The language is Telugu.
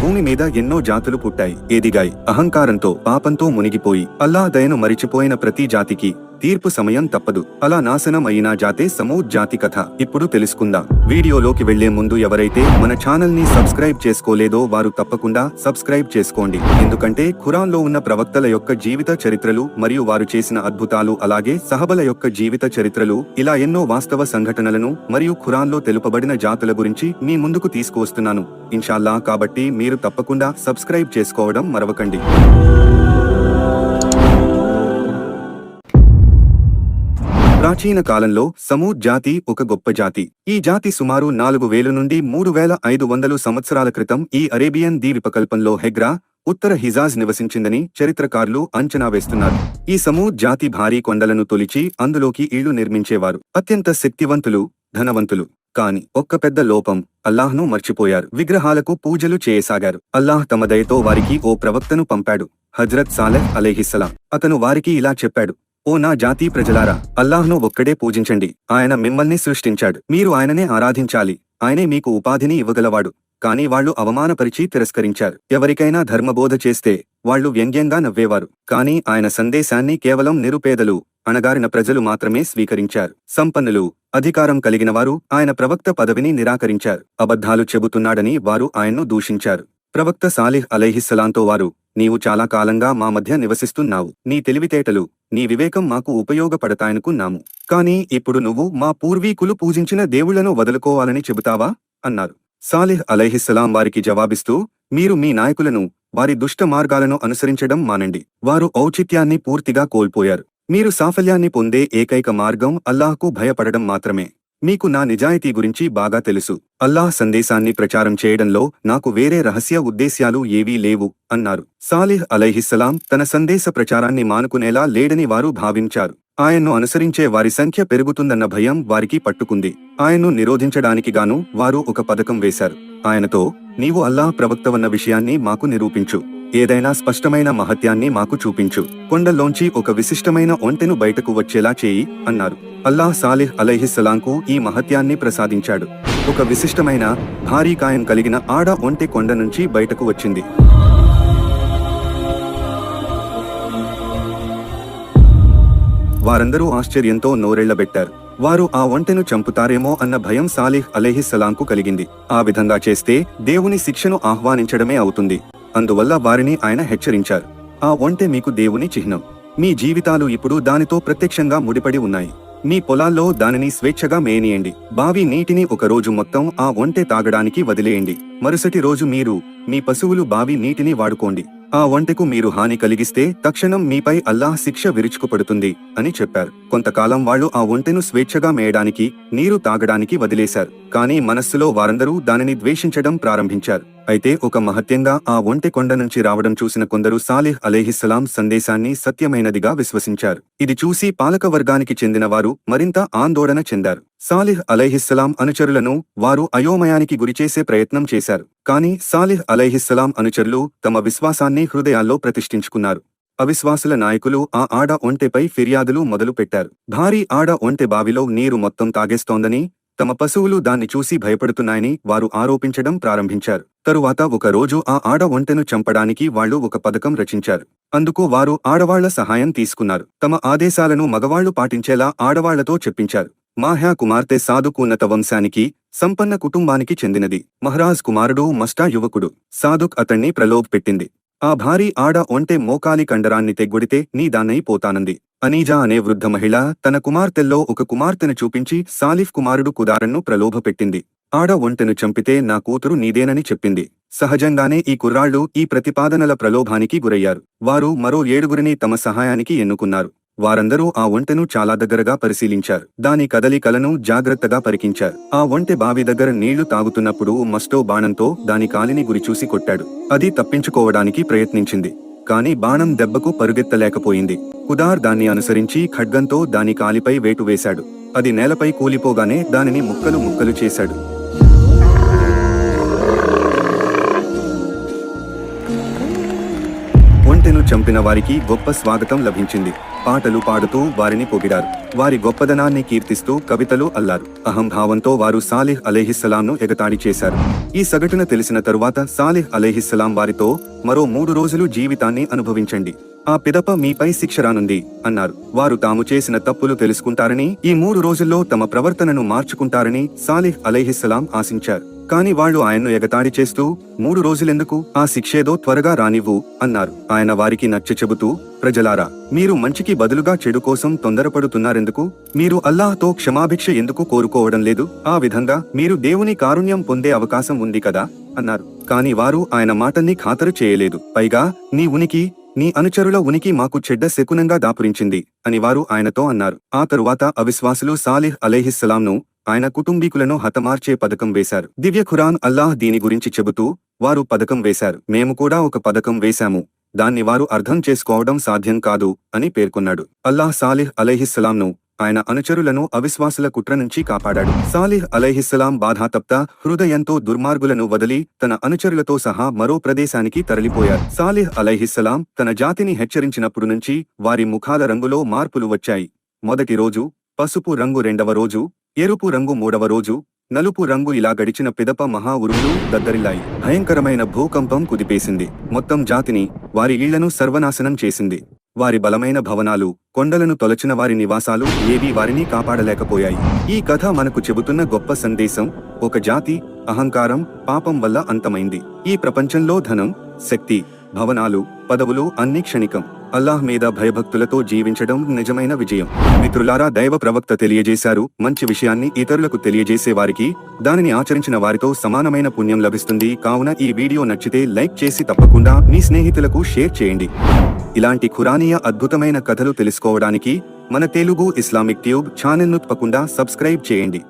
భూమి మీద ఎన్నో జాతులు పుట్టాయి. ఎదిగాయి అహంకారంతో పాపంతో మునిగిపోయి అల్లా దయను మరిచిపోయిన ప్రతి జాతికి తీర్పు సమయం తప్పదు. అలా నాశనం అయిన జాతే సమూద్ జాతి కథ. ఇప్పుడు తెలుసుకుందాం. వీడియోలోకి వెళ్ళే ముందు ఎవరైతే మన ఛానల్ని సబ్స్క్రైబ్ చేసుకోలేదో వారు తప్పకుండా సబ్స్క్రైబ్ చేసుకోండి. ఎందుకంటే ఖురాన్లో ఉన్న ప్రవక్తల యొక్క జీవిత చరిత్రలు మరియు వారు చేసిన అద్భుతాలు అలాగే సహబల యొక్క జీవిత చరిత్రలు ఇలా ఎన్నో వాస్తవ సంఘటనలను మరియు ఖురాన్లో తెలుపబడిన జాతుల గురించి మీ ముందుకు తీసుకువస్తున్నాను. ఇన్షాల్లా కాబట్టి మీరు తప్పకుండా సబ్స్క్రైబ్ చేసుకోవడం మరవకండి. ప్రాచీన కాలంలో సమూద్ జాతి ఒక గొప్ప జాతి. ఈ జాతి సుమారు నాలుగు వేల నుండి మూడు వేల ఐదు వందలు సంవత్సరాల క్రితం ఈ అరేబియన్ ద్వీపకల్పంలో హెగ్రా ఉత్తర హిజాజ్ నివసించిందని చరిత్రకారులు అంచనా వేస్తున్నారు. ఈ సమూద్ జాతి భారీ కొండలను తొలిచి అందులోకి ఇళ్ళు నిర్మించేవారు. అత్యంత శక్తివంతులు ధనవంతులు. కాని ఒక్క పెద్ద లోపం అల్లాహ్ను మర్చిపోయారు. విగ్రహాలకు పూజలు చేయసాగారు. అల్లాహ్ తమ దయతో వారికి ఓ ప్రవక్తను పంపాడు హజ్రత్ సాలెహ్ అలైహిస్సలాం. అతను వారికి ఇలా చెప్పాడు ఓ నా జాతీ ప్రజలారా అల్లాహ్ను ఒక్కడే పూజించండి. ఆయన మిమ్మల్ని సృష్టించాడు. మీరు ఆయననే ఆరాధించాలి. ఆయనే మీకు ఉపాధిని ఇవ్వగలవాడు. కాని వాళ్ళు అవమానపరిచి తిరస్కరించారు. ఎవరికైనా ధర్మబోధ చేస్తే వాళ్ళు వ్యంగ్యంగా నవ్వేవారు. కాని ఆయన సందేశాన్ని కేవలం నిరుపేదలు అణగారిన ప్రజలు మాత్రమే స్వీకరించారు. సంపన్నులు అధికారం కలిగినవారు ఆయన ప్రవక్త పదవిని నిరాకరించారు. అబద్ధాలు చెబుతున్నాడని వారు ఆయన్ను దూషించారు. ప్రవక్త సాలిహ్ అలైహిస్సలాంతో వారు నీవు చాలా కాలంగా మా మధ్య నివసిస్తున్నావు. నీ తెలివితేటలు నీ వివేకం మాకు ఉపయోగపడతాయనుకున్నాము కాని ఇప్పుడు నువ్వు మా పూర్వీకులు పూజించిన దేవుళ్ళను వదులుకోవాలని చెబుతావా? అన్నారు. సాలిహ్ అలైహిస్సలాం వారికి జవాబిస్తూ మీరు మీ నాయకులను వారి దుష్ట మార్గాలను అనుసరించడం మానండి. వారు ఔచిత్యాన్ని పూర్తిగా కోల్పోయారు. మీరు సాఫల్యాన్ని పొందే ఏకైక మార్గం అల్లాహ్కు భయపడడం మాత్రమే. మీకు నా నిజాయితీ గురించి బాగా తెలుసు. అల్లాహ్ సందేశాన్ని ప్రచారం చేయడంలో నాకు వేరే రహస్య ఉద్దేశ్యాలు ఏవీ లేవు అన్నారు. సాలిహ్ అలైహిస్సలాం తన సందేశ ప్రచారాన్ని మానుకునేలా లేడని వారు భావించారు. ఆయన్ను అనుసరించే వారి సంఖ్య పెరుగుతుందన్న భయం వారికి పట్టుకుంది. ఆయన్ను నిరోధించడానికి గాను వారు ఒక పథకం వేశారు. ఆయనతో నీవు అల్లాహ్ ప్రవక్తవన్న విషయాన్ని మాకు నిరూపించు. ఏదైనా స్పష్టమైన మహత్యాన్ని మాకు చూపించు. కొండల్లోంచి ఒక విశిష్టమైన ఒంటెను బయటకు వచ్చేలా చేయి అన్నారు. అల్లాహ్ సాలిహ్ అలైహిస్సలాంకు ఈ మహత్యాన్ని ప్రసాదించాడు. ఒక విశిష్టమైన భారీ కాయం కలిగిన ఆడ ఒంటె కొండ నుంచి బయటకు వచ్చింది. వారందరూ ఆశ్చర్యంతో నోరెళ్ళబెట్టారు వారు ఆ ఒంటెను చంపుతారేమో అన్న భయం సాలిహ్ అలైహిస్సలాంకు కలిగింది. ఆ విధంగా చేస్తే దేవుని శిక్షను ఆహ్వానించడమే అవుతుంది. అందువల్ల వారిని ఆయన హెచ్చరించారు. ఆ ఒంటె మీకు దేవుని చిహ్నం. మీ జీవితాలు ఇప్పుడు దానితో ప్రత్యక్షంగా ముడిపడి ఉన్నాయి. మీ పొలాల్లో దానిని స్వేచ్ఛగా మేనియండి బావి నీటిని ఒక రోజు మొత్తం ఆ ఒంటె తాగడానికి వదిలేయండి. మరుసటి రోజు మీరు మీ పశువులు బావి నీటిని వాడుకోండి. ఆ ఒంటెకు మీరు హాని కలిగిస్తే తక్షణం మీపై అల్లాహ్ శిక్ష విరుచుకుపడుతుంది అని చెప్పారు. కొంతకాలం వాళ్ళు ఆ ఒంటెను స్వేచ్ఛగా మేయడానికి నీరు తాగడానికి వదిలేశారు. కానీ మనస్సులో వారందరూ దానిని ద్వేషించడం ప్రారంభించారు. అయితే ఒక మహత్యంగా ఆ ఒంటె కొండ నుంచి రావడం చూసిన కొందరు సాలిహ్ అలేహిస్సలాం సందేశాన్ని సత్యమైనదిగా విశ్వసించారు. ఇది చూసి పాలక వర్గానికి చెందిన వారు మరింత ఆందోళన చెందారు. సాలిహ్ అలైహిస్సలాం అనుచరులను వారు అయోమయానికి గురిచేసే ప్రయత్నం చేశారు. కానీ సాలిహ్ అలైహిస్సలాం అనుచరులు తమ విశ్వాసాన్ని హృదయాల్లో ప్రతిష్ఠించుకున్నారు. అవిశ్వాసుల నాయకులు ఆ ఆడ ఒంటెపై ఫిర్యాదులు మొదలుపెట్టారు. భారీ ఆడ ఒంటె బావిలో నీరు మొత్తం తాగేస్తోందని తమ పశువులు దాన్ని చూసి భయపడుతున్నాయని వారు ఆరోపించడం ప్రారంభించారు. తరువాత ఒక రోజు ఆ ఆడ ఒంటెను చంపడానికి వాళ్ళు ఒక పథకం రచించారు. అందుకు వారు ఆడవాళ్ళ సహాయం తీసుకున్నారు. తమ ఆదేశాలను మగవాళ్ళు పాటించేలా ఆడవాళ్ళతో చెప్పించారు. మాహ్యా కుమార్తె సాధుకున్నత వంశానికి సంపన్న కుటుంబానికి చెందినది. మహరాజ్ కుమారుడు మస్టా యువకుడు. సాధుక్ అతణ్ణి ప్రలోభపెట్టింది. ఆ భారీ ఆడ ఒంటె మోకాలి కండరాన్ని తెగ్గొడితే నీ దాన్నై పోతానంది. అనీజా అనే వృద్ధ మహిళ తన కుమార్తెల్లో ఒక కుమార్తెను చూపించి సాలిఫ్ కుమారుడు కుదారన్ను ప్రలోభపెట్టింది. ఆడ ఒంటెను చంపితే నా కూతురు నీదేనని చెప్పింది. సహజంగానే ఈ కుర్రాళ్ళు ఈ ప్రతిపాదనల ప్రలోభానికి గురయ్యారు. వారు మరో ఏడుగురిని తమ సహాయానికి ఎన్నుకున్నారు. వారందరూ ఆ ఒంటెను చాలా దగ్గరగా పరిశీలించారు. దాని కదలికలను జాగ్రత్తగా పరికించారు. ఆ ఒంటె బావి దగ్గర నీళ్ళు తాగుతున్నప్పుడు మస్టో బాణంతో దాని కాలిని గురిచూసి కొట్టాడు. అది తప్పించుకోవడానికి ప్రయత్నించింది. కాని బాణం దెబ్బకు పరుగెత్తలేకపోయింది. కుదార్ దాన్ని అనుసరించి ఖడ్గంతో దాని కాలిపై వేటు వేశాడు. అది నేలపై కూలిపోగానే దానిని ముక్కలు ముక్కలు చేశాడు. ఒంటెను చంపిన వారికి గొప్ప స్వాగతం లభించింది. పాటలు పాడుతూ వారిని పొగిడారు. వారి గొప్పదనాన్ని కీర్తిస్తూ కవితలు అల్లారు. అహంభావంతో వారు సాలిహ్ అలేహిస్సలాంను ఎగతాడి చేశారు. ఈ సగటున తెలిసిన తరువాత సాలిహ్ అలేహిస్సలాం వారితో మరో మూడు రోజులు జీవితాన్ని అనుభవించండి. ఆ పిదప మీపై శిక్ష రానుంది అన్నారు. వారు తాము చేసిన తప్పులు తెలుసుకుంటారని ఈ మూడు రోజుల్లో తమ ప్రవర్తనను మార్చుకుంటారని సాలిహ్ అలైహిస్సలాం ఆశించారు. కాని వాళ్ళు ఆయన్ను ఎగతాడి చేస్తూ మూడు రోజులెందుకు? ఆ శిక్షేదో త్వరగా రానివ్వు అన్నారు. ఆయన వారికి నచ్చ చెబుతూ ప్రజలారా మీరు మంచికి బదులుగా చెడు కోసం తొందరపడుతున్నారెందుకు? మీరు అల్లాహ్తో క్షమాభిక్ష ఎందుకు కోరుకోవడం లేదు? ఆ విధంగా మీరు దేవుని కారుణ్యం పొందే అవకాశం ఉంది కదా? అన్నారు. కాని వారు ఆయన మాటల్ని ఖాతరు చేయలేదు. పైగా నీ ఉనికి నీ అనుచరుల ఉనికి మాకు చెడ్డ శకునంగా దాపురించింది అని వారు ఆయనతో అన్నారు. ఆ తరువాత అవిశ్వాసులు సాలిహ్ అలేహిస్సలాంను ఆయన కుటుంబీకులను హతమార్చే పథకం వేశారు. దివ్య ఖురాన్ అల్లాహ్ దీని గురించి చెబుతూ వారు పథకం వేశారు. మేము కూడా ఒక పథకం వేశాము. దాన్ని వారు అర్థం చేసుకోవడం సాధ్యం కాదు అని పేర్కొన్నాడు. అల్లాహ్ సాలిహ్ అలైహిస్సలాంను ఆయన అనుచరులను అవిశ్వాసుల కుట్ర నుంచి కాపాడాడు. సాలిహ్ అలైహిస్సలాం బాధాతప్త హృదయంతో దుర్మార్గులను వదిలి తన అనుచరులతో సహా మరో ప్రదేశానికి తరలిపోయారు. సాలిహ్ అలైహిస్సలాం తన జాతిని హెచ్చరించినప్పుడు నుంచి వారి ముఖాల రంగులో మార్పులు వచ్చాయి. మొదటి రోజు పసుపు రంగు రెండవ రోజు ఎరుపు రంగు మూడవ రోజు నలుపు రంగు ఇలా గడిచిన పిదప మహా ఉరుములు దద్దరిల్లాయి. భయంకరమైన భూకంపం కుదిపేసింది. మొత్తం జాతిని వారి ఇళ్ళను సర్వనాశనం చేసింది. వారి బలమైన భవనాలు కొండలను తొలచిన వారి నివాసాలు ఏవీ వారిని కాపాడలేకపోయాయి. ఈ కథ మనకు చెబుతున్న గొప్ప సందేశం ఒక జాతి అహంకారం పాపం వల్ల అంతమైంది. ఈ ప్రపంచంలో ధనం శక్తి భవనాలు పదవులు అన్ని క్షణికం. అల్లాహ్ మీద భయభక్తులతో జీవించడం నిజమైన విజయం. మిత్రులారా దైవ ప్రవక్త తెలియజేశారు మంచి విషయాన్ని ఇతరులకు తెలియజేసే వారికి దానిని ఆచరించిన వారితో సమానమైన పుణ్యం లభిస్తుంది. కావున ఈ వీడియో నచ్చితే లైక్ చేసి తప్పకుండా మీ స్నేహితులకు షేర్ చేయండి. ఇలాంటి ఖురానీయ అద్భుతమైన కథలు తెలుసుకోవడానికి మన తెలుగు ఇస్లామిక్ ట్యూబ్ ఛానల్ను తప్పకుండా సబ్స్క్రైబ్ చేయండి.